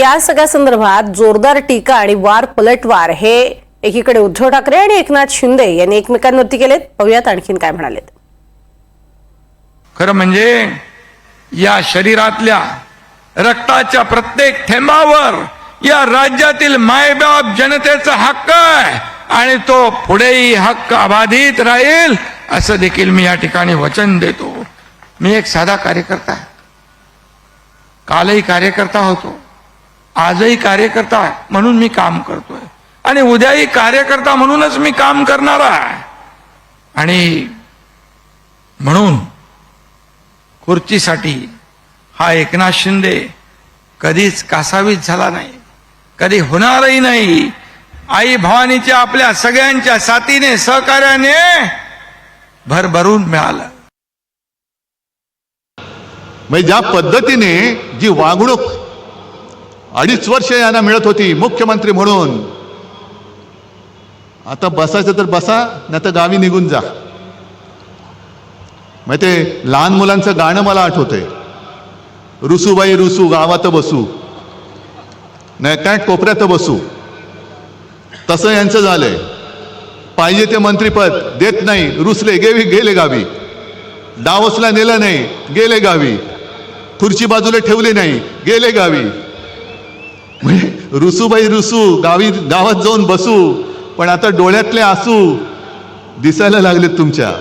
या सगळ्या संदर्भात जोरदार टीका आणि वार पलटवार हे एकीकडे उद्धव ठाकरे आणि एकनाथ शिंदे यांनी एकमेकांवरती केलेत. पाहूयात आणखीन काय म्हणालेत. खरं म्हणजे या शरीरातल्या रक्ताच्या प्रत्येक थेंबावर या राज्यातील मायबाप जनतेचा हक्क आहे आणि तो पुढेही हक्क अबाधित राहील असं देखील मी या ठिकाणी वचन देतो. मी एक साधा कार्यकर्ता कालही कार्यकर्ता होतो. आजही कार्यकर्ता म्हणून मी काम करतोय. आणि उद्याही कार्यकर्ता म्हणूनच मी काम करणार आहे. आणि म्हणून खुर्चीसाठी हा एकनाथ शिंदे कधीच कासावीस झाला नाही कधी होणारही नाही. आई भवानीच्या आपल्या सगळ्यांच्या साथीने सहकार्याने भरभरून मिळालं. म्हणजे ज्या पद्धतीने जी वागणूक अडीच वर्ष यांना मिळत होती मुख्यमंत्री म्हणून. आता बसायचं तर बसा नाही तर गावी निघून जा. मग ते लहान मुलांचं गाणं मला आठवतंय. रुसूबाई रुसू गावात बसू. नाही काय कोपऱ्यात बसू. तसं यांचं झालंय. पाहिजे ते मंत्रीपद देत नाही रुसले गेवी गेले गावी. डावसला नेलं नाही गेले गावी. खुर्ची बाजूला ठेवली नाही गेले गावी. रुसूबाई रुसू गावी गावात जाऊन बसू पण आता डोळ्यातले आसू दिसायला लागलेत तुमच्या.